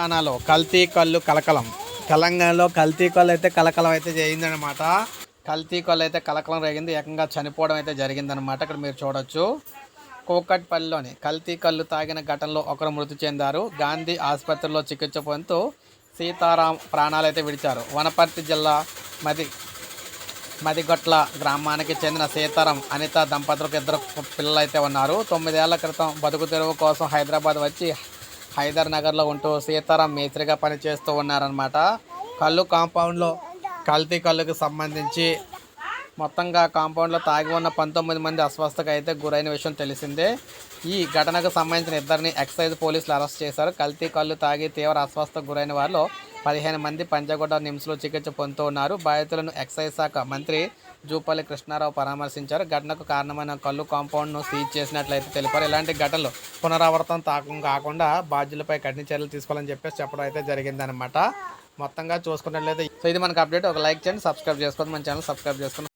తెలంగాణలో కల్తీ కళ్ళు కలకలం. తెలంగాణలో కల్తీ కళ్ళు అయితే కలకలం అయితే చేయిందనమాట కల్తీ కళ్ళు అయితే కలకలం రేగింది. ఏకంగా చనిపోవడం అయితే జరిగిందనమాట ఇక్కడ మీరు చూడొచ్చు. కోకట్పల్లిలోని కల్తీ కళ్ళు తాగిన ఘటనలో ఒకరు మృతి చెందారు. గాంధీ ఆసుపత్రిలో చికిత్స పొందుతూ సీతారాం ప్రాణాలైతే విడిచారు. వనపర్తి జిల్లా మది మదిగొట్ల గ్రామానికి చెందిన సీతారాం అనిత దంపతులకు ఇద్దరు పిల్లలు అయితే ఉన్నారు. తొమ్మిదేళ్ళ క్రితం బతుకు తెరువు కోసం హైదరాబాద్ వచ్చి హైదర్ నగర్లో ఉంటూ సీతారాం మేస్త్రిగా పనిచేస్తూ ఉన్నారనమాట కళ్ళు కాంపౌండ్లో కల్తీ కళ్ళుకు సంబంధించి మొత్తంగా కాంపౌండ్లో తాగి ఉన్న పంతొమ్మిది మంది అస్వస్థకు అయితే గురైన విషయం తెలిసిందే. ఈ ఘటనకు సంబంధించిన ఇద్దరిని ఎక్సైజ్ పోలీసులు అరెస్ట్ చేశారు. కల్తీ కళ్ళు తాగి తీవ్ర అస్వస్థకు గురైన వారిలో పదిహేను మంది పంచగొడ్డ నిమ్స్లో చికిత్స పొందుతూ ఉన్నారు. బాధితులను ఎక్సైజ్ శాఖ మంత్రి జూపల్లి కృష్ణారావు పరామర్శించారు. ఘటనకు కారణమైన కళ్ళు కాంపౌండ్ను సీజ్ చేసినట్లయితే తెలిపారు. ఇలాంటి ఘటనలు పునరావృతం తాకం కాకుండా బాధ్యులపై కఠిన చర్యలు తీసుకోవాలని చెప్పేసి చెప్పడం అయితే జరిగిందనమాట మొత్తంగా చూసుకున్నట్లయితే సో ఇది మనకు అప్డేట్. ఒక లైక్ చేయండి సబ్స్క్రైబ్ చేసుకోండి మన ఛానల్ సబ్స్క్రైబ్ చేసుకోండి.